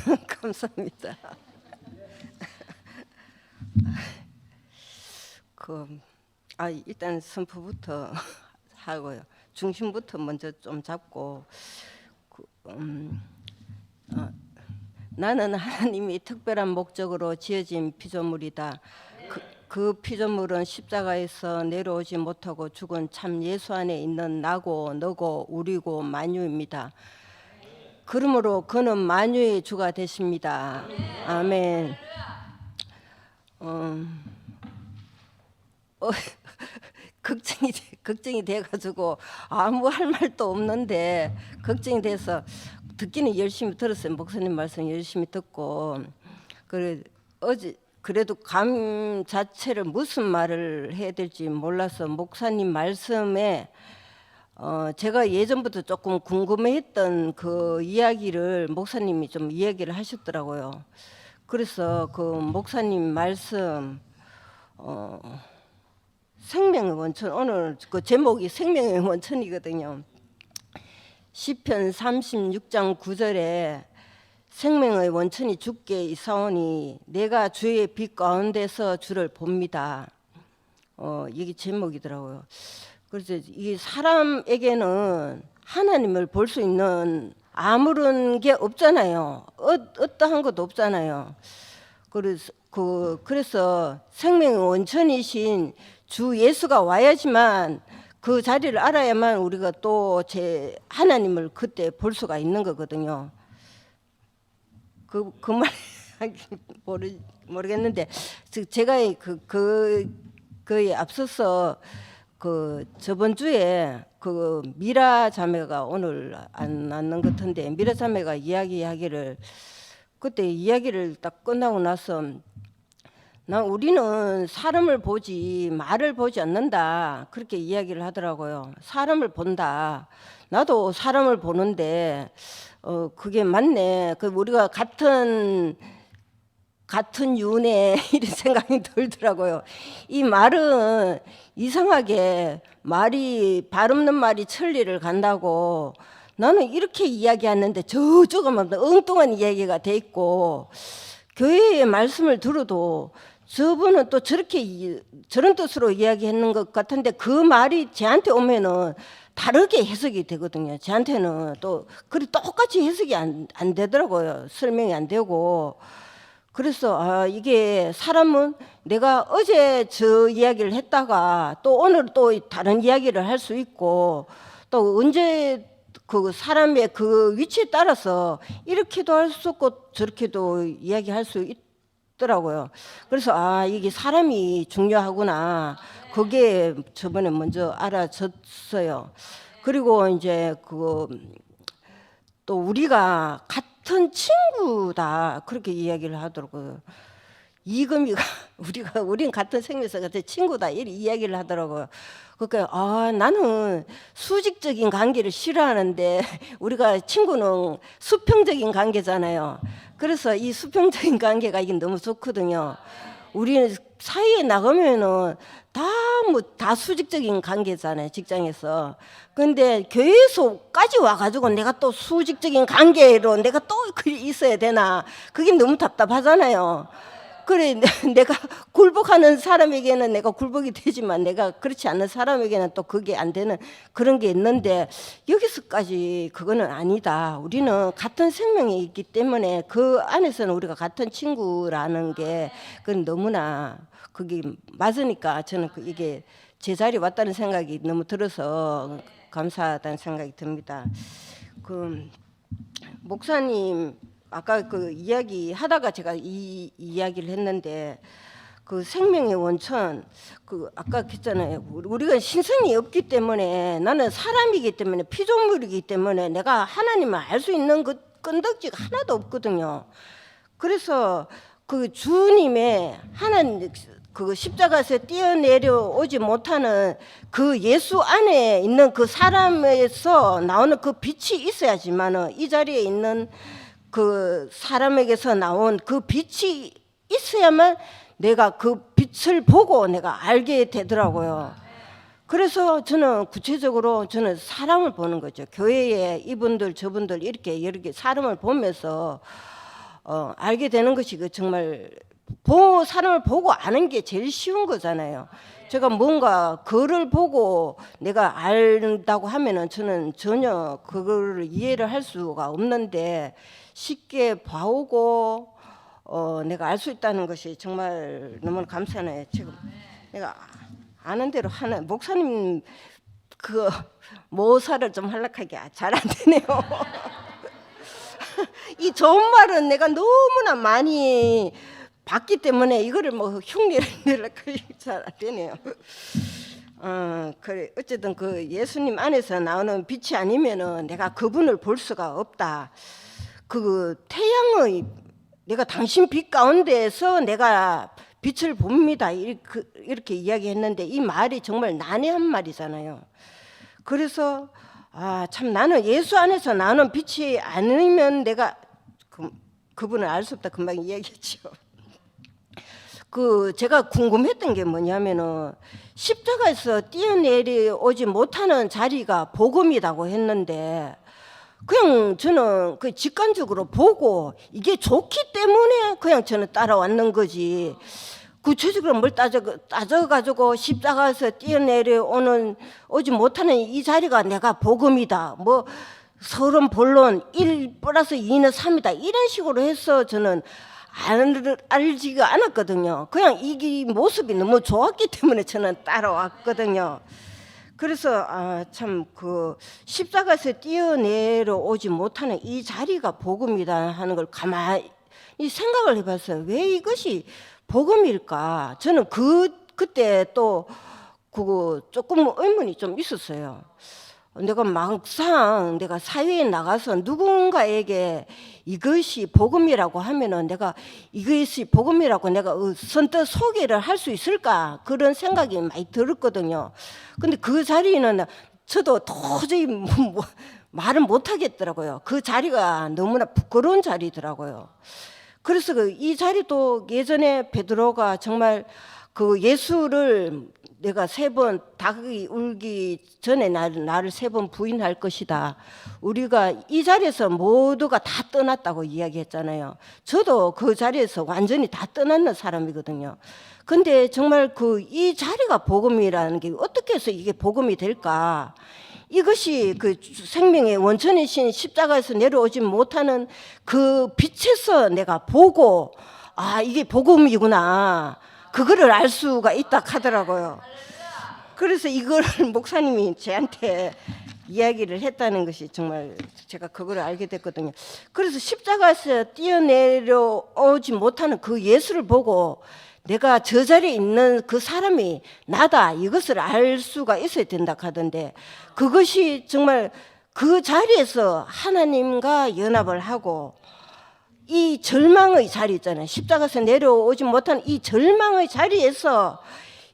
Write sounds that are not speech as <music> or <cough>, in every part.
<laughs> 감사합니다. 그, 아 일단 선포부터 <laughs> 하고요. 중심부터 먼저 좀 잡고 그, 음, 어, 나는 하나님이 특별한 목적으로 지어진 피조물이다. 그, 그 피조물은 십자가에서 내려오지 못하고 죽은 참 예수 안에 있는 나고 너고 우리고 만유입니다. 그러므로 그는 만유의 주가 되십니다. 아멘. 음, 어, <laughs> 걱정이 돼- 걱정이 돼가지고 아무 할 말도 없는데 걱정이 돼서 듣기는 열심히 들었어요. 목사님 말씀 열심히 듣고 그래 어제 그래도 감 자체를 무슨 말을 해야 될지 몰라서 목사님 말씀에 어 제가 예전부터 조금 궁금해했던 그 이야기를 목사님이 좀 이야기를 하셨더라고요. 그래서 그 목사님 말씀 어 생명의 원천 오늘 그 제목이 생명의 <laughs> 원천이거든요. 시편 36장 9절에 생명의 원천이 주께 이사오니 내가 주의 빛 가운데서 주를 봅니다. 어 이게 제목이더라고요. 그래서 이 사람에게는 하나님을 볼 수 있는 아무런 게 없잖아요. 어, 어떠한 것도 없잖아요. 그래서 그 그래서 생명의 원천이신 주 예수가 와야지만 그 자리를 알아야만 우리가 또 제 하나님을 그때 볼 수가 있는 거거든요. 그 그말 <laughs> 모르 모르겠는데 즉 제가 그 그 그에 앞서서 그 저번 주에 그 미라 자매가 오늘 안 왔는 것 같은데 미라 자매가 이야기하기를 그때 이야기를 딱 끝나고 나서 나 우리는 사람을 보지 말을 보지 않는다 그렇게 이야기를 하더라고요. 사람을 본다. 나도 사람을 보는데 어 그게 맞네. 그 우리가 같은 같은 윤회 <laughs> 이런 생각이 들더라고요. 이 말은 이상하게 말이 발 없는 말이 천리를 간다고 나는 이렇게 이야기하는데 저쪽은 엉뚱한 이야기가 돼 있고 교회의 말씀을 들어도 저분은 또 저렇게 이- 저런 뜻으로 이야기했는 것 같은데 그 말이 저한테 오면은 다르게 해석이 되거든요. 저한테는 또 그리 똑같이 해석이 안, 안 되더라고요. 설명이 안 되고 그래서 아 이게 사람은 내가 어제 저 이야기를 했다가 또 오늘 또 다른 이야기를 할 수 있고 또 언제 그 사람의 그 위치에 따라서 이렇게도 할 수 있고 저렇게도 이야기할 수 있더라고요. 그래서 아 이게 사람이 중요하구나. 그게 저번에 먼저 알아졌어요. 그리고 이제 그 또 우리가 같 은 친구다 그렇게 이야기를 하더라고요. 이금이가 <laughs> 우리가 우린 같은 생명사 같은 친구다 이렇게 이야기를 하더라고요. 그러니까 아 나는 수직적인 관계를 싫어하는데 <laughs> 우리가 친구는 수평적인 관계잖아요. 그래서 이 수평적인 관계가 이게 너무 좋거든요. 우리는 사이에 나가면은 다 뭐 다 수직적인 관계잖아요 직장에서. 근데 교회에서까지 와가지고 내가 또 수직적인 관계로 내가 또그 있어야 되나 그게 너무 답답하잖아요 그래 내- <laughs> 내가 굴복하는 사람에게는 내가 굴복이 되지만 내가 그렇지 않은 사람에게는 또 그게 안 되는 그런 게 있는데 여기서까지 그거는 아니다. 우리는 같은 생명이 있기 때문에 그 안에서는 우리가 같은 친구라는 게 그건 너무나 그게 맞으니까 저는 그 이게 제 자리에 왔다는 생각이 너무 들어서 감사하다는 생각이 듭니다. 그 목사님 아까 그 이야기 하다가 제가 이 이야기를 했는데 그 생명의 원천 그 아까 했잖아요. 우리- 우리가 신성이 없기 때문에 나는 사람이기 때문에 피조물이기 때문에 내가 하나님을 알 수 있는 그 끈덕지가 하나도 없거든요. 그래서 그 주님의 하나님 그 십자가에서 뛰어내려 오지 못하는 그 예수 안에 있는 그 사람에서 나오는 그 빛이 있어야지만은 이 자리에 있는 그 사람에게서 나온 그 빛이 있어야만 내가 그 빛을 보고 내가 알게 되더라고요. 그래서 저는 구체적으로 저는 사람을 보는 거죠. 교회에 이분들 저분들 이렇게 여러 개 사람을 보면서 어, 알게 되는 것이 그 정말 보 사람을 보고 아는 게 제일 쉬운 거잖아요. 제가 뭔가 글을 보고 내가 안다고 하면은 저는 전혀 그거를 이해를 할 수가 없는데 쉽게 봐오고 어, 내가 알 수 있다는 것이 정말 너무 감사해요. 지금 내가 아는 대로 하는 목사님 그 모사를 좀 한락하게 잘 안 되네요. <laughs> 이 좋은 말은 내가 너무나 많이 봤기 때문에 이거를 뭐 흉내를 <laughs> 내려고 잘안 되네요. 어, 그래 어쨌든 그 예수님 안에서 나오는 빛이 아니면은 내가 그분을 볼 수가 없다. 그 태양의 내가 당신 빛 가운데에서 내가 빛을 봅니다. 이렇게, 이렇게 이야기했는데 이 말이 정말 난해한 말이잖아요. 그래서 아 참 나는 예수 안에서 나는 빛이 아니면 내가 그, 그분을 알 수 없다 금방 이야기했죠. 그 제가 궁금했던 게 뭐냐면은 십자가에서 뛰어내려오지 못하는 자리가 복음이라고 했는데 그냥 저는 그 직관적으로 보고 이게 좋기 때문에 그냥 저는 따라왔는 거지. 구체적으로 뭘 따져 따져가지고 십자가에서 뛰어내려오는 오지 못하는 이 자리가 내가 복음이다. 뭐 서론 본론 1 플러스 2는 3이다. 이런 식으로 해서 저는 알, 알지가 않았거든요. 그냥 이 모습이 너무 좋았기 때문에 저는 따라왔거든요. 그래서 아, 참 그 십자가에서 뛰어내려 오지 못하는 이 자리가 복음이다 하는 걸 가만히 생각을 해봤어요. 왜 이것이 복음일까? 저는 그 그때 또 그거 조금 의문이 좀 있었어요. 내가 막상 내가 사회에 나가서 누군가에게 이것이 복음이라고 하면은 내가 이것이 복음이라고 내가 어, 선뜻 소개를 할 수 있을까 그런 생각이 많이 들었거든요. 근데 그 자리는 저도 도저히 뭐, 뭐, 말을 못 하겠더라고요. 그 자리가 너무나 부끄러운 자리더라고요. 그래서 그 이 자리도 예전에 베드로가 정말 그 예수를 내가 세 번 닭이 울기 전에 나를, 나를 세 번 부인할 것이다. 우리가 이 자리에서 모두가 다 떠났다고 이야기했잖아요. 저도 그 자리에서 완전히 다 떠났는 사람이거든요. 근데 정말 그 이 자리가 복음이라는 게 어떻게 해서 이게 복음이 될까? 이것이 그 생명의 원천이신 십자가에서 내려오지 못하는 그 빛에서 내가 보고 아 이게 복음이구나 그거를 알 수가 있다 하더라고요. 그래서 이걸 <laughs> 목사님이 저한테 이야기를 했다는 것이 정말 제가 그걸 알게 됐거든요. 그래서 십자가에서 뛰어내려오지 못하는 그 예수를 보고 내가 저 자리에 있는 그 사람이 나다 이것을 알 수가 있어야 된다 하던데 그것이 정말 그 자리에서 하나님과 연합을 하고 이 절망의 자리 있잖아요. 십자가에서 내려오지 못한 이 절망의 자리에서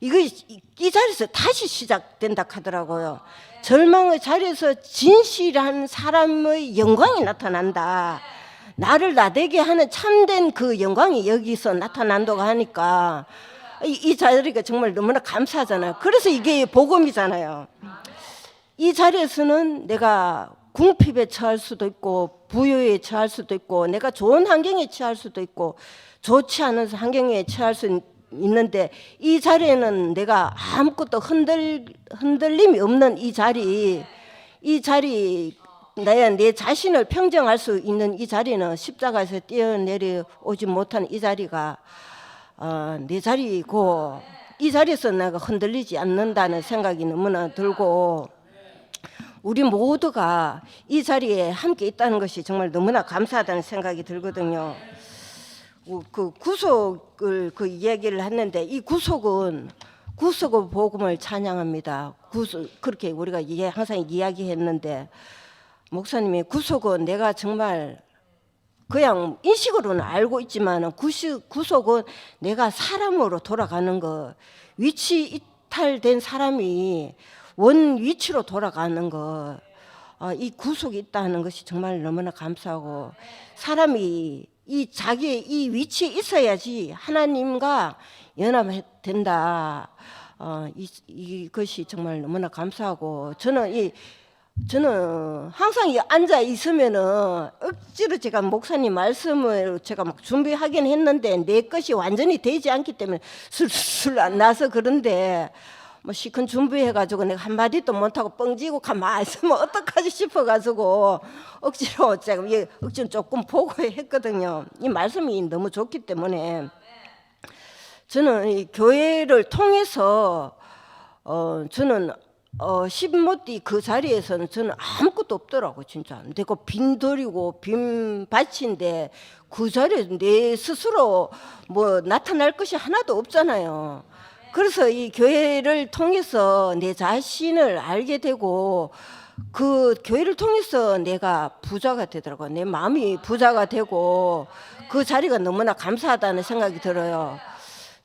이거 이 자리에서 다시 시작된다 하더라고요. 절망의 자리에서 진실한 사람의 영광이 나타난다. 나를 나대게 하는 참된 그 영광이 여기서 나타난다고 하니까 이, 이 자리가 정말 너무나 감사하잖아요. 그래서 이게 복음이잖아요. 이 자리에서는 내가 궁핍에 처할 수도 있고 부유에 처할 수도 있고 내가 좋은 환경에 처할 수도 있고 좋지 않은 환경에 처할 수 있는데 이 자리에는 내가 아무것도 흔들 흔들림이 없는 이 자리 이 자리 내, 내 자신을 평정할 수 있는 이 자리는 십자가에서 뛰어내려 오지 못한 이 자리가 어, 내 자리고 이 자리에서 내가 흔들리지 않는다는 생각이 너무나 들고 우리 모두가 이 자리에 함께 있다는 것이 정말 너무나 감사하다는 생각이 들거든요. 그 구속을 그 이야기를 했는데 이 구속은 구속의 복음을 찬양합니다. 구속 그렇게 우리가 항상 이야기했는데 목사님이 구속은 내가 정말 그냥 인식으로는 알고 있지만 구속은 내가 사람으로 돌아가는 거 위치 이탈된 사람이 원 위치로 돌아가는 거. 어, 이 구속이 있다는 것이 정말 너무나 감사하고 사람이 이 자기의 이 위치에 있어야지 하나님과 연합된다. 어, 이, 이것이 정말 너무나 감사하고 저는 이 저는 항상 이 앉아 있으면은 억지로 제가 목사님 말씀을 제가 막 준비하긴 했는데 내 것이 완전히 되지 않기 때문에 술술 안 나서 그런데 뭐 시큰 준비해가지고 내가 한마디도 못하고 뻥지고 가만히 있으면 <laughs> 어떡하지 싶어가지고 억지로 제가 이 억지로 조금 보고 했거든요. 이 말씀이 너무 좋기 때문에 저는 이 교회를 통해서 어 저는 어 십못디 그 자리에서는 저는 아무것도 없더라고 진짜 내가 빈돌이고 빈 밭인데 그 자리에 내 스스로 뭐 나타날 것이 하나도 없잖아요. 그래서 이 교회를 통해서 내 자신을 알게 되고 그 교회를 통해서 내가 부자가 되더라고요. 내 마음이 부자가 되고 그 자리가 너무나 감사하다는 생각이 들어요.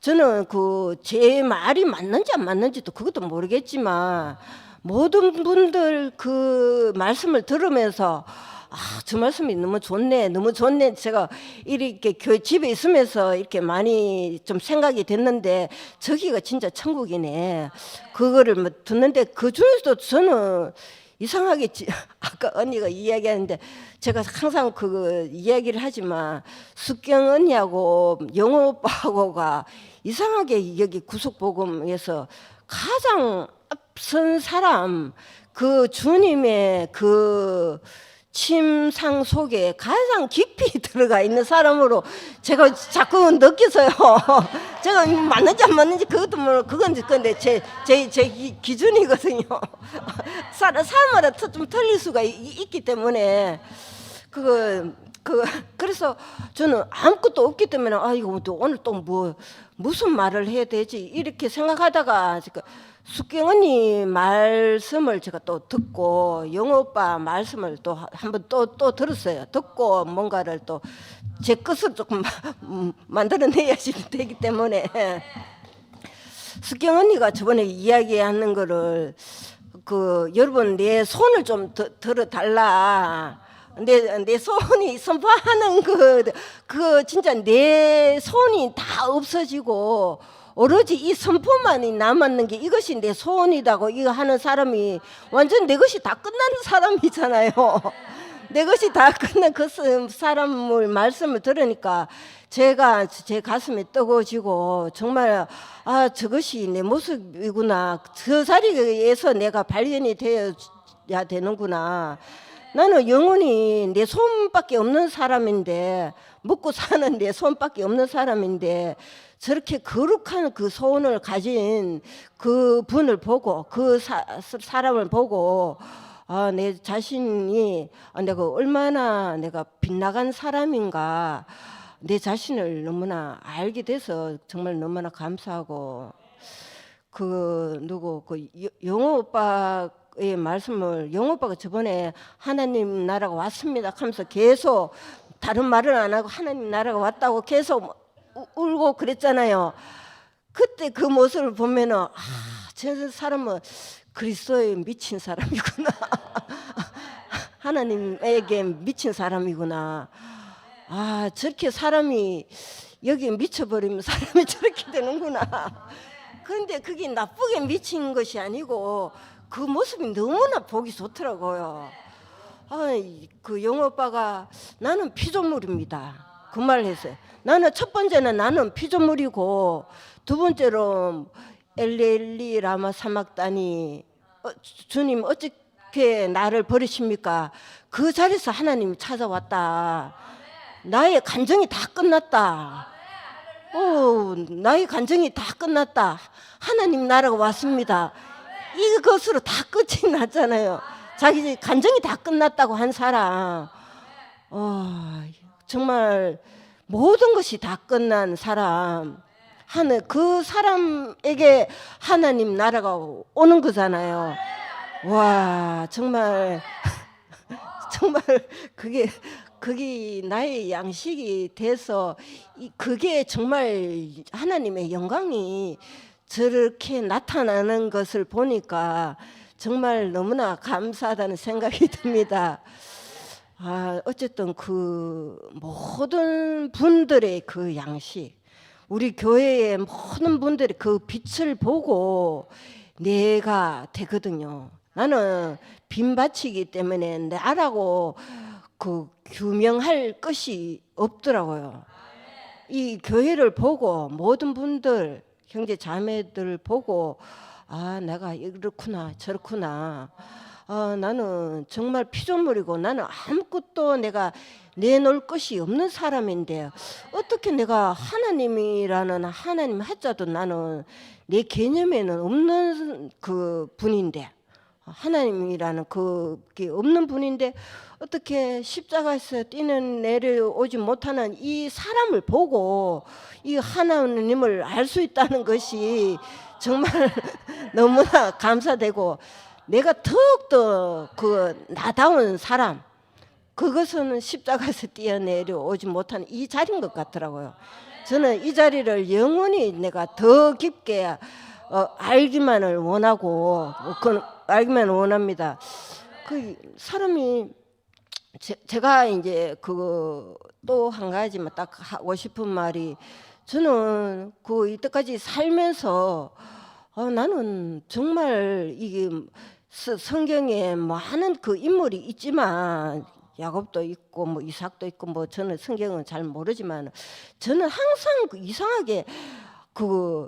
저는 그 제 말이 맞는지 안 맞는지도 그것도 모르겠지만 모든 분들 그 말씀을 들으면서 아, 저 말씀이 너무 좋네, 너무 좋네. 제가 이렇게 교회 집에 있으면서 이렇게 많이 좀 생각이 됐는데 저기가 진짜 천국이네. 그거를 뭐 듣는데 그 중에서도 저는 이상하게 지- <laughs> 아까 언니가 이야기하는데 제가 항상 그 이야기를 하지만 숙경 언니하고 영호 오빠하고가 이상하게 여기 구속복음에서 가장 앞선 사람 그 주님의 그 침상 속에 가장 깊이 <laughs> 들어가 있는 사람으로 제가 자꾸 느껴서요. <laughs> 제가 맞는지 안 맞는지 그것도 모르 그건 근데 제 제 제 기준이거든요. <laughs> 사람 사람마다 트- 좀 틀릴 수가 있, 기 때문에 그거 그 그래서 저는 아무것도 없기 때문에 아 이거 또 오늘 또 뭐 무슨 말을 해야 되지 이렇게 생각하다가 지금 숙경 언니 말씀을 제가 또 듣고 영호 오빠 말씀을 또 한번 또 또 들었어요. 듣고 뭔가를 또 제 것을 조금 <laughs> 음, 만들어내야지 <laughs> 되기 때문에 숙경 언니가 저번에 이야기하는 거를 그 여러분 내 손을 좀 더- 들어달라. 내, 내 손이 선포하는 그, 그 진짜 내 손이 다 없어지고 오로지 이 선포만이 남았는 게 이것이 내 소원이다고 이거 하는 사람이 완전 내 것이 다 끝나는 사람이잖아요. <laughs> 내 것이 다 끝난 그 사람을 말씀을 들으니까 제가 제 가슴이 뜨거워지고 정말 아 저것이 내 모습이구나 저 자리에서 내가 발견이 되어야 되는구나 나는 영원히 내 손밖에 없는 사람인데 먹고 사는 내 손밖에 없는 사람인데 저렇게 거룩한 그 소원을 가진 그 분을 보고 그 사, 사람을 보고 아, 내 자신이 아, 내가 얼마나 내가 빗나간 사람인가 내 자신을 너무나 알게 돼서 정말 너무나 감사하고 그 누구 그 여- 영호 오빠의 말씀을 영호 오빠가 저번에 하나님 나라가 왔습니다 하면서 계속 다른 말을 안 하고 하나님 나라가 왔다고 계속 우- 울고 그랬잖아요. 그때 그 모습을 보면은 아, 저 사람은 그리스도에 미친 사람이구나. <laughs> 하나님에게 미친 사람이구나. 아, 저렇게 사람이 여기에 미쳐버리면 사람이 <laughs> 저렇게 되는구나. 그런데 그게 나쁘게 미친 것이 아니고 그 모습이 너무나 보기 좋더라고요. 아, 그 영호 오빠가 나는 피조물입니다. 그 말을 했어요. 나는 첫 번째는 나는 피조물이고 두 번째로 엘리엘리 라마 사막단이 어, 주- 주님 어떻게 나를 버리십니까? 그 자리에서 하나님이 찾아왔다. 나의 감정이 다 끝났다. 오, 나의 감정이 다 끝났다. 하나님 나라가 왔습니다. 이것으로 다 끝이 났잖아요. 자기 감정이 다 끝났다고 한 사람. 어, 정말 모든 것이 다 끝난 사람. 하는 그 사람에게 하나님 나라가 오는 거잖아요. 와, 정말 <laughs> 정말 그게 그게 나의 양식이 돼서 이- 그게 정말 하나님의 영광이 저렇게 나타나는 것을 보니까 정말 너무나 감사하다는 생각이 <laughs> 듭니다. 아, 어쨌든 그 모든 분들의 그 양식, 우리 교회의 모든 분들이 그 빛을 보고 내가 되거든요. 나는 빈밭이기 때문에 나라고 그 규명할 것이 없더라고요. 이 교회를 보고 모든 분들 형제 자매들 보고 아 내가 이렇구나 저렇구나 아, 나는 정말 피조물이고 나는 아무것도 내가 내놓을 것이 없는 사람인데 어떻게 내가 하나님이라는 하나님 하자도 나는 내 개념에는 없는 그 분인데 하나님이라는 그게 없는 분인데 어떻게 십자가에서 뛰는 내려오지 못하는 이 사람을 보고 이 하나님을 알 수 있다는 것이 정말 <laughs> 너무나 감사되고 내가 더욱더 그 나다운 사람 그것은 십자가에서 뛰어내려 오지 못한 이 자리인 것 같더라고요. 저는 이 자리를 영원히 내가 더 깊게 어, 알기만을 원하고 어, 그 알기만 원합니다. 그 사람이 제, 제가 이제 그 또 한 가지만 딱 하고 싶은 말이 저는 그 이때까지 살면서 어, 나는 정말 이게 서- 성경에 많은 그 인물이 있지만 야곱도 있고 뭐 이삭도 있고 뭐 저는 성경은 잘 모르지만 저는 항상 그 이상하게 그,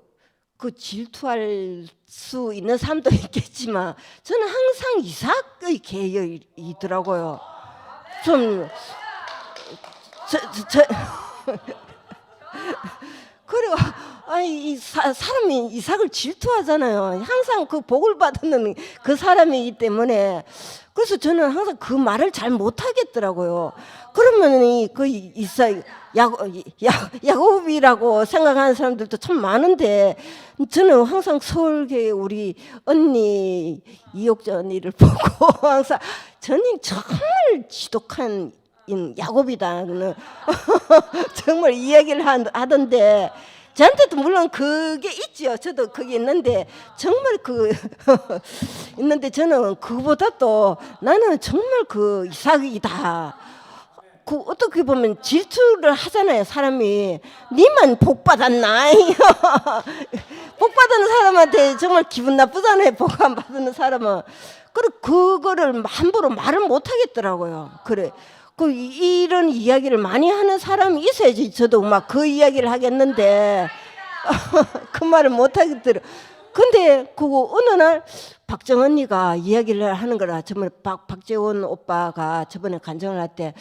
그 질투할 수 있는 사람도 <laughs> 있겠지만 저는 항상 이삭의 계열이더라고요. 좀 저, 저, 저 <laughs> 그리고 아이 이 사, 사람이 이삭을 질투하잖아요. 항상 그 복을 받는 그 사람이기 때문에 그래서 저는 항상 그 말을 잘 못하겠더라고요. 그러면 이그 이삭 야고 야, 야곱이라고 생각하는 사람들도 참 많은데 저는 항상 서울교회 우리 언니 이옥자 언니를 <laughs> 보고 항상 저는 정말 지독한 인 야곱이다는 <laughs> 정말 이야기를 한- 하던데 저한테도 물론 그게 있지요. 저도 그게 있는데 정말 그 <laughs> 있는데 저는 그보다 또 나는 정말 그 이삭이다. 그 어떻게 보면 질투를 하잖아요. 사람이 니만 복 받았나? <laughs> 복 받은 사람한테 정말 기분 나쁘잖아요. 복 안 받는 사람은. 그래 그거를 함부로 말을 못 하겠더라고요. 그래. 그 이- 이런 이야기를 많이 하는 사람이 있어야지 저도 막 그 이야기를 하겠는데 <laughs> 그 말을 못 하겠더라. 근데 그거 어느 날 박정 언니가 이야기를 하는 거라 저번에 박, 박재원 오빠가 저번에 간증을 할 때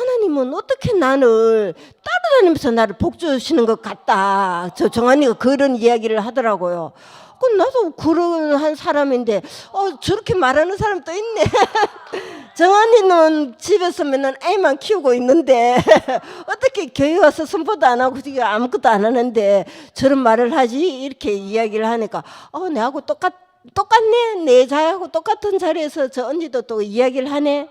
하나님은 어떻게 나를 따라다니면서 나를 복 주시는 것 같다. 저 정한이가 그런 이야기를 하더라고요. 그 나도 그런 한 사람인데 어 저렇게 말하는 사람 또 있네. <laughs> 정한이는 집에서 맨날 애만 키우고 있는데 <laughs> 어떻게 교회 와서 선포도 안 하고 지금 아무것도 안 하는데 저런 말을 하지 이렇게 이야기를 하니까 어 내하고 똑같 똑같네. 내 자하고 똑같은 자리에서 저 언니도 또 이야기를 하네.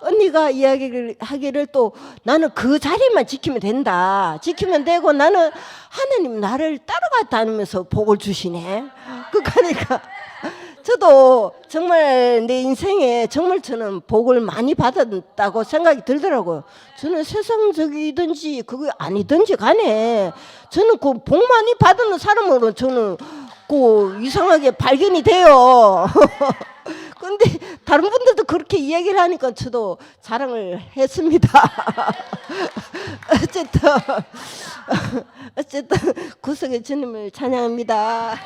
언니가 이야기를 하기를 또 나는 그 자리만 지키면 된다. 지키면 되고 나는 하나님 나를 따라가 다니면서 복을 주시네. 그러니까 저도 정말 내 인생에 정말 저는 복을 많이 받았다고 생각이 들더라고요. 저는 세상적이든지 그게 아니든지 간에 저는 그 복 많이 받는 사람으로 저는 그 이상하게 발견이 돼요. <laughs> 근데 다른 분들도 그렇게 이야기를 하니까 저도 자랑을 했습니다. <laughs> 어쨌든 <laughs> 어쨌든 구석의 주님을 찬양합니다.